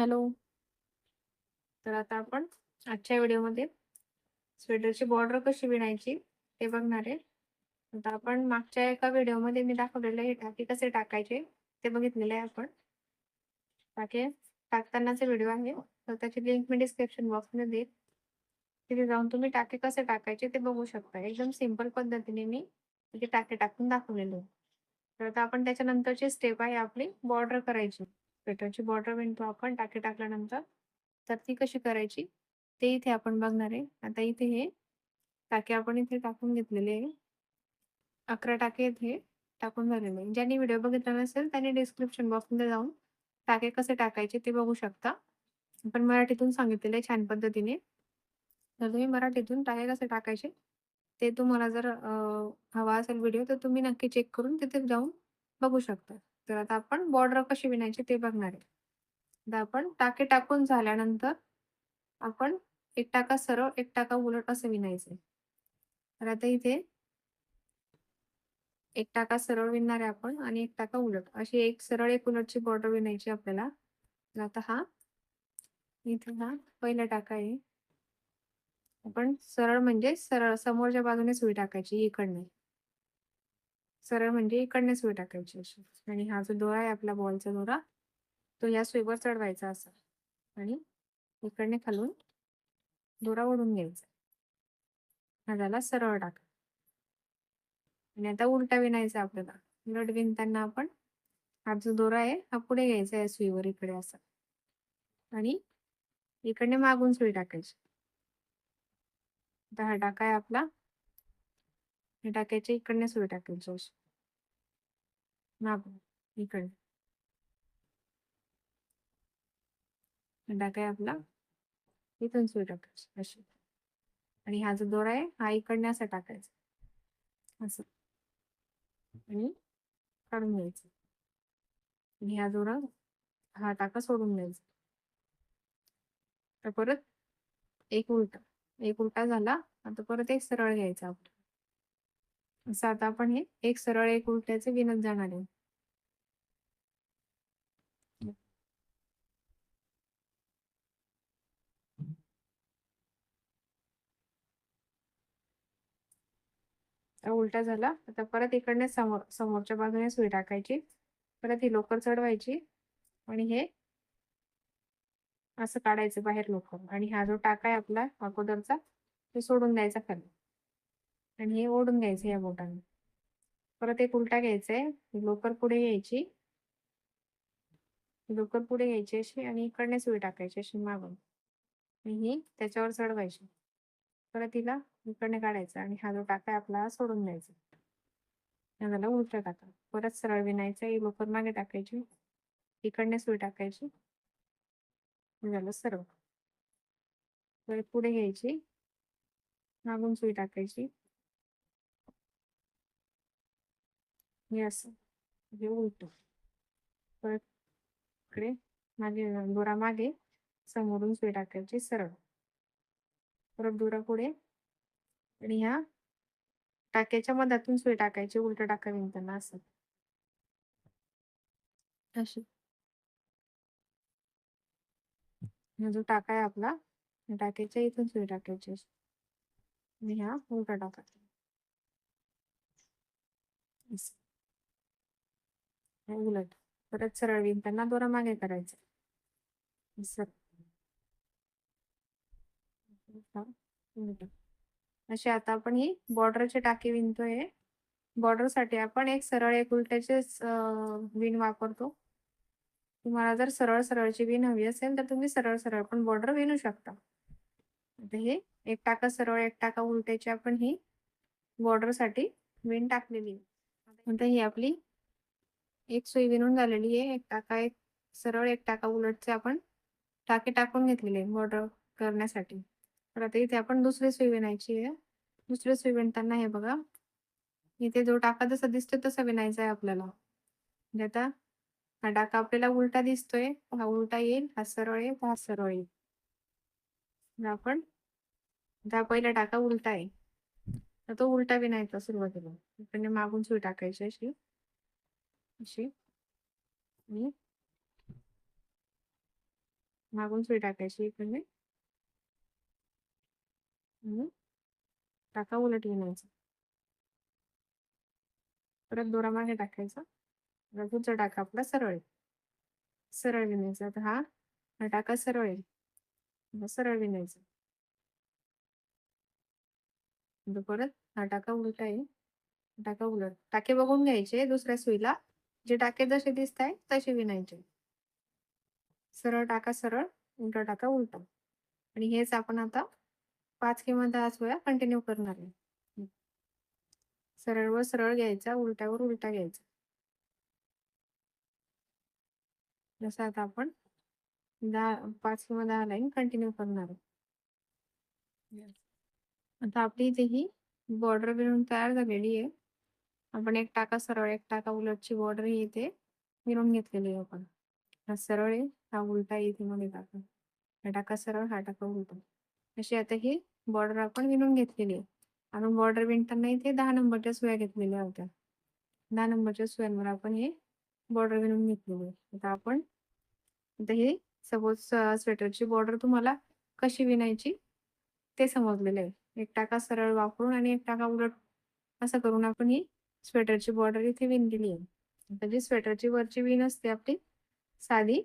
Hello. तर आता आपण आजच्या व्हिडिओमध्ये स्वेटरची बॉर्डर कशी विणायची ते बघणार आहे. आता आपण मागच्या एका व्हिडिओमध्ये मी दाखवलेलं हे टाके कसे टाकायचे ते बघितलेले आहे आपण. टाके टाकतानाचा व्हिडिओ आहे. तर त्याची लिंक मी डिस्क्रिप्शन बॉक्समध्ये देईल तिथे जाऊन तुम्ही टाके कसे टाकायचे ते बघू शकता. एकदम सिंपल पद्धतीने मी तिथे टाके टाकून दाखवलेले आहे. तर आता आपण त्याच्यानंतरची स्टेप आहे आपली बॉर्डर करायची. स्वेटरची बॉर्डर विणतो आपण टाके टाकल्यानंतर. तर ती कशी करायची ते इथे आपण बघणार आहे. आता इथे हे टाके आपण इथे टाकून घेतलेले आहे. 11 टाके इथे टाकून झालेले आहे. ज्यांनी व्हिडिओ बघितला नसेल त्यांनी डिस्क्रिप्शन बॉक्समध्ये जाऊन टाके कसे टाकायचे ते बघू शकता. आपण मराठीतून सांगितलेलं आहे छान पद्धतीने. तर तुम्ही मराठीतून टाके कसे टाकायचे ते तुम्हाला जर हवा असेल व्हिडिओ तर तुम्ही नक्की चेक करून तिथे जाऊन बघू शकता. तर आता आपण बॉर्डर कशी विणायची ते बघणार आहे. आता आपण टाके टाकून झाल्यानंतर आपण एक टाका सरळ, एक टाका उलट असं विणायचं. तर आता इथे एक टाका सरळ विणणार आहे आपण आणि एक टाका उलट. अशी एक सरळ, एक उलटची बॉर्डर विणायची आपल्याला. तर आता हा इथे हा पहिला टाका आहे. आपण सरळ म्हणजे सरळ समोरच्या बाजूने सुई टाकायची इकडनं. सरळ म्हणजे इकडनं सुई टाकायची अशी आणि हा जो दोरा आहे आपला बॉलचा दोरा तो या सुईवर चढवायचा असा आणि इकडने खालून दोरा ओढून घ्यायचा. हा झाला सरळ टाका. आणि आता उलटा विणायचा आपल्याला. उलट विणताना आपण हा जो दोरा आहे हा पुढे घ्यायचा या सुईवर इकडे असा. आणि इकडने मागून सुई टाकायची. आता हा टाका आहे आपला. हे टाक्याच्या इकडने सुई टाकायची अशी. मागून टाकाय आपला. इथून सुरू टाकायची अशी. आणि हा जो दोरा आहे हा इकडनं असा टाकायचा. असं. आणि काढून घ्यायचं. आणि हा दोरा हा टाका सोडून द्यायचा. तर परत एक उलटा. एक उलटा झाला. आता परत एक सरळ घ्यायचा आपण. असं आता आपण हे एक सरळ, एक उलट्याचे विणत जाणार आहे. उलटा झाला. आता परत इकडने समोर समोरच्या बाजूने सुई टाकायची. परत ही लोकर चढवायची आणि हे असं काढायचं बाहेर लोकर आणि हा जो टाका आहे आपला अगोदरचा तो सोडून द्यायचा खाली. आणि हे ओढून घ्यायचं या बोटाने. परत एक उलटा घ्यायचा आहे. लोकर पुढे घ्यायची. लोकर पुढे घ्यायची अशी आणि इकडने सुई टाकायची अशी मागून. आणि ही त्याच्यावर चढवायची. परत हिला इकडने काढायचं आणि हा जो टाका आपला सोडून द्यायचा. झालं झाला उलटा टाका. परत सरळ विणायचं. ही लोकर मागे टाकायची. इकडने सुई टाकायची. झालं सरळ. परत पुढे घ्यायची. मागून सुई टाकायची. हे असं. हे उलटं. परत इकडे मागे दोरा मागे समोरून सुई टाकायची सरळ. परत दोरा पुढे आणि ह्या टाक्याच्या मधातून सुई टाकायची उलटा टाका विणताना असं. अशी. जो टाका आहे आपला टाक्याच्या इथून सुई टाकायची. आणि हा उलटा टाका. हे उलट. परत सरळ विणताना दोरा मागे करायचा. असं. अशी आता आपण ही बॉर्डरचे टाके विणतोय. बॉर्डरसाठी आपण एक सरळ, एक उलट्याचेच विण वापरतो. तुम्हाला जर सरळ सरळची विण हवी असेल तर तुम्ही सरळ सरळ पण बॉर्डर विणू शकता. आता हे एक टाका सरळ, एक टाका उलट्याची आपण ही बॉर्डरसाठी विण टाकलेली आता ही आपली एक सुई विणून झालेली आहे. एक टाका, एक सरळ, एक टाका उलटचे आपण टाके टाकून घेतलेले बॉर्डर करण्यासाठी. तर आता इथे आपण दुसरी सुई विणायची आहे. दुसरी सुई विणताना हे बघा. इथे जो टाका जसा दिसतोय तसा विणायचा आहे आपल्याला. म्हणजे आता हा टाका आपल्याला उलटा दिसतोय. हा उलटा येईल. हा सरळ येईल. हा सरळ येईल. आपण हा पहिला टाका उलटा आहे. तर तो उलटा विणायचा सुरुवातीला. मागून सुई टाकायची अशी. अशी. आणि मागून सुई टाकायची इकडे. आणि टाका उलट विणायचा परत दोरा मागे टाकायचा. आता पुढचा टाका आपला सरळ. सरळ विणायचा आता हा हा टाका सरळ. येईल सरळ विणायचा परत हा टाका उलटा येईल टाका उलट. टाके बघून घ्यायचे दुसऱ्या सुईला. जे टाके जसे दिसत आहे तसे विणायचे सरळ टाका सरळ उलटा टाका उलटा. आणि हेच आपण आता पाच किंवा दहा वेळा कंटिन्यू करणार आहे. सरळ व सरळ घ्यायचा उलट्यावर उलटा घ्यायचा. जसं आता आपण दहा पाच किंवा दहा लाईन कंटिन्यू करणार आहे. आता आपली इथे ही बॉर्डर विणून तयार झालेली आहे. आपण एक टाका सरळ एक टाका उलटची बॉर्डर ही इथे विणून घेतलेली आहे आपण. हा सरळ आहे हा उलटा इथे मध्ये टाका. हा टाका सरळ हा टाका उलटा. अशी आता ही बॉर्डर आपण विणून घेतलेली आहे. आपण बॉर्डर विणताना इथे दहा नंबरच्या सुया घेतलेल्या होत्या. दहा नंबरच्या सुयांवर आपण हे बॉर्डर विणून घेतलेली आहे. आता आपण आता हे सपोज स्वेटरची बॉर्डर तुम्हाला कशी विणायची ते समजलेलं आहे. एक टाका सरळ वापरून आणि एक टाका उलट. असं करून आपण ही स्वेटरची बॉर्डर इथे दिली आहे. आता जी स्वेटरची वरची विण असते आपली साधी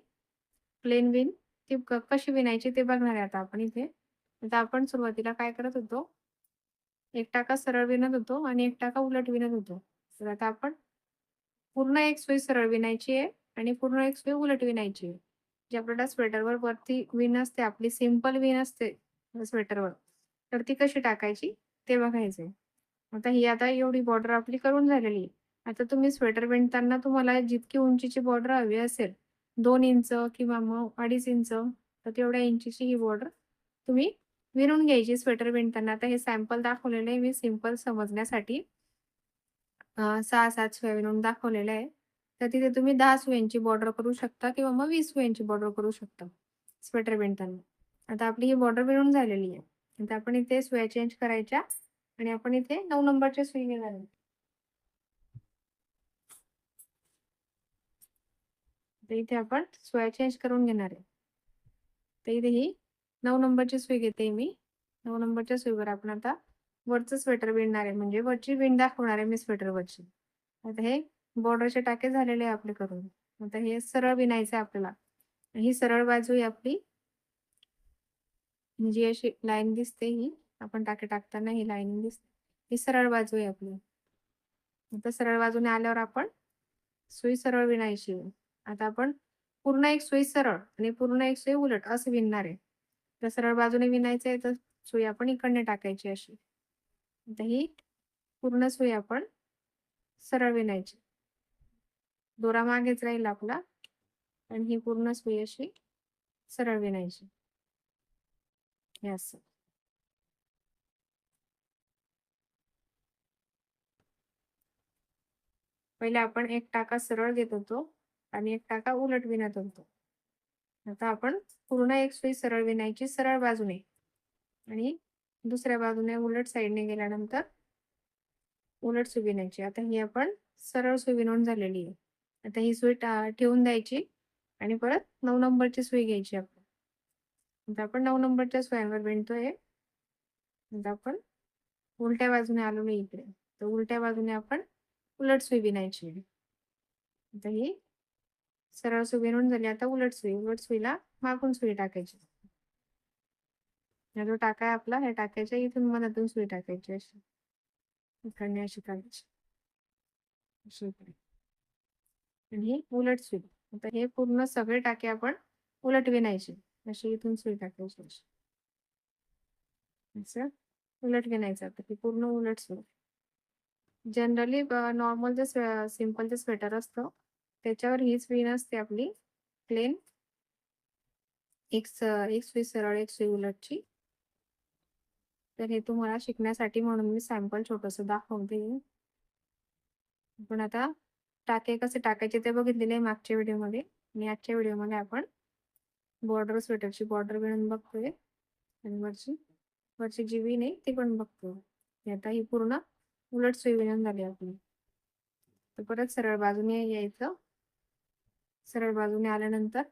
प्लेन विण ती क- कशी विणायची ते बघणार आहे आता आपण इथे. आता आपण सुरुवातीला काय करत होतो? एक टाका सरळ विणत होतो आणि एक टाका उलट विणत होतो. तर आता आपण पूर्ण एक सुई सरळ विणायची आहे आणि पूर्ण एक सुई उलट विणायची आहे. जे आपल्याला स्वेटरवर वरती विण असते आपली सिंपल विण असते स्वेटरवर तर ती कशी टाकायची ते बघायचे आता ही आता एवढी बॉर्डर आपली करून झालेली. आहे आता तुम्ही स्वेटर विणताना तुम्हाला जितकी उंचीची बॉर्डर हवी असेल दोन इंच किंवा मग अडीच इंच तर तेवढ्या इंचीची ही बॉर्डर तुम्ही विणून घ्यायची स्वेटर विणताना. आता हे सॅम्पल दाखवलेलं आहे मी सिंपल समजण्यासाठी. सहा सात सुया विणून दाखवलेलं आहे तर तिथे तुम्ही दहा सुयांची बॉर्डर करू शकता किंवा मग वीस सुयांची बॉर्डर करू शकता स्वेटर विणताना. आता आपली ही बॉर्डर विणून झालेली आहे. आता आपण इथे सुया चेंज करायच्या. आणि आपण इथे नऊ नंबरची सुई घेणार आहे तर इथे आपण सोया चेंज करून घेणार आहे. तर इथे ही नऊ नंबरची सुई घेते मी. नऊ नंबरच्या सुईवर आपण आता वरचं स्वेटर विणणार आहे. म्हणजे वरची विण दाखवणार आहे मी स्वेटर वरची. आता हे बॉर्डरचे टाके झालेले आहे आपले करून. आता हे सरळ विणायचं आहे आपल्याला. ही सरळ बाजू आहे आपली. जी अशी लाईन दिसते ही आपण टाके टाकताना ही लाईनिंग दिसते ही सरळ बाजू आहे आपली. आता सरळ बाजूने आल्यावर आपण सुई सरळ विणायची आता आपण पूर्ण एक सुई सरळ आणि पूर्ण एक सुई उलट असं विणणार आहे. तर सरळ बाजूने विणायचं आहे तर सुई आपण इकडने टाकायची अशी. आता ही पूर्ण सुई आपण सरळ विणायची. दोरा मागेच राहील आपला आणि ही पूर्ण सुई अशी सरळ विणायची. हे असं. पहिले आपण एक टाका सरळ घेत होतो आणि एक टाका उलट विणत होतो. आता आपण पूर्ण एक सुई सरळ विणायची सरळ बाजूने. आणि दुसऱ्या बाजूने उलट साईडने गेल्यानंतर उलट सुई विणायची. आता ही आपण सरळ सुई विणून झालेली आहे. आता ही सुई टा- ठेवून द्यायची आणि परत नऊ नंबरची सुई घ्यायची आपण. आता आपण नऊ नंबरच्या सुयांवर विणतोय. आता आपण उलट्या बाजूने आलो नाही इकडे. तर उलट्या बाजूने आपण उलट सुई विणायची आता ही सरळ सुई विणून झाली. आता उलट सुई उलट सुईला मागून सुई टाकायची. हा जो टाका आहे आपला ह्या टाकायच्या इथून मनातून सुई टाकायची अशी. इकडने अशी काढायची आणि ही उलट सुई आता हे पूर्ण सगळे टाके आपण उलट विणायचे अशी इथून सुई टाकायची अशी. असं? उलट विणायचं आता ही पूर्ण उलट सुई जनरली नॉर्मल uh, जे सिंपल जे स्वेटर असतं त्याच्यावर हीच विण असते आपली प्लेन एक स एक सुई सरळ एक सुई उलटची. तर हे तुम्हाला शिकण्यासाठी म्हणून मी सॅम्पल छोटस दाखवते. पण आता टाके कसे टाकायचे ते बघितलेले आहे मागच्या व्हिडिओमध्ये. आणि आजच्या व्हिडिओमध्ये आपण बॉर्डर स्वेटरची बॉर्डर विणून बघतोय. आणि वरची वरची जी विण आहे ती पण बघतोय. आता ही पूर्ण उलट सुई विणून झाली आपली. तर परत सरळ बाजूने यायचं. सरळ बाजूने आल्यानंतर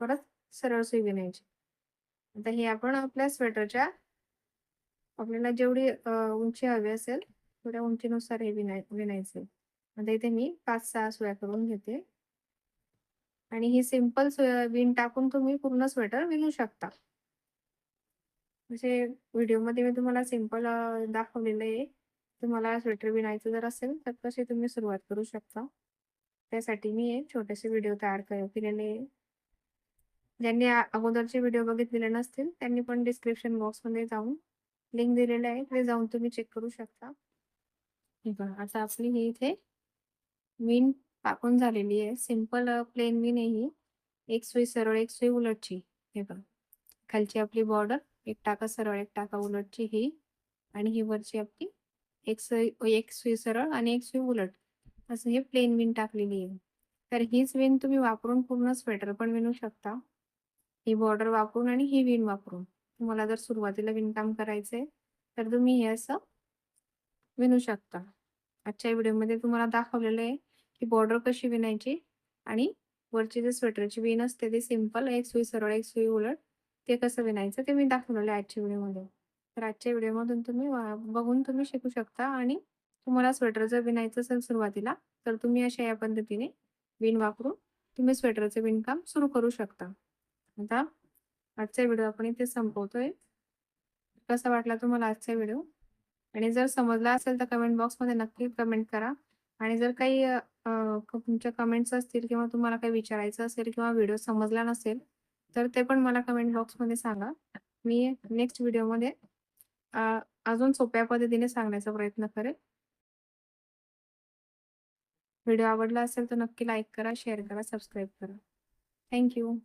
परत सरळ सुई विणायची आता हे आपण आपल्या स्वेटरच्या आपल्याला जेवढी उंची हवी असेल तेवढ्या उंचीनुसार हे विनाय विणायचे आता इथे मी पाच सहा सोया करून घेते. आणि ही सिंपल विण टाकून तुम्ही पूर्ण स्वेटर विणू शकता. म्हणजे व्हिडिओमध्ये मी तुम्हाला सिंपल दाखवलेलं आहे. तुम्हाला स्वेटर विणायचं जर असेल तर कशी तुम्ही सुरुवात करू शकता. त्यासाठी मी एक छोटेसे व्हिडिओ तयार केलेले आहे. ज्यांनी अगोदरचे व्हिडिओ बघितलेले नसतील त्यांनी पण डिस्क्रिप्शन बॉक्समध्ये जाऊन लिंक दिलेले आहे ते जाऊन तुम्ही चेक करू शकता. हे आता आपली ही इथे मीन टाकून झालेली आहे. सिंपल प्लेन विण आहे ही. एक सुई सरळ एक सुई उलटची. हे बघा. खालची आपली बॉर्डर एक टाका सरळ एक टाका उलटची ही. आणि ही वरची आपली एक सुई एक सुई सरळ आणि एक सुई उलट. असं हे प्लेन विण टाकलेली आहे. तर हीच विण तुम्ही वापरून पूर्ण स्वेटर पण विणू शकता. ही बॉर्डर वापरून आणि ही विण वापरून. तुम्हाला जर सुरुवातीला विणकाम करायचंय तर तुम्ही हे असं विणू शकता. आजच्या व्हिडिओमध्ये तुम्हाला दाखवलेलं आहे की बॉर्डर कशी विणायची आणि वरची जे स्वेटरची विण असते ती सिंपल एक सुई सरळ एक सुई उलट ते कसं विणायचं ते मी दाखवलेलं आहे आजच्या व्हिडिओमध्ये. तर आजच्या व्हिडिओमधून तुम्ही वा- बघून तुम्ही शिकू शकता आणि तुम्हाला स्वेटर जर विणायचं असेल सुरुवातीला तर तुम्ही अशा या पद्धतीने विण वापरून तुम्ही स्वेटरचं विणकाम सुरू करू शकता. आता आजचा व्हिडिओ आपण इथे संपवतोय. कसा वाटला तुम्हाला आजचा व्हिडिओ? आणि जर समजला असेल तर कमेंट बॉक्समध्ये नक्की कमेंट करा. आणि जर काही तुमच्या कमेंट्स असतील किंवा तुम्हाला काही विचारायचं असेल किंवा व्हिडिओ समजला नसेल तर ते पण मला कमेंट बॉक्समध्ये सांगा. मी नेक्स्ट व्हिडिओमध्ये अ, अजून सोप्या पद्धतीने सांगण्याचा प्रयत्न करेल. व्हिडिओ आवडला असेल तर नक्की लाईक करा शेअर करा सबस्क्राईब करा. थँक्यू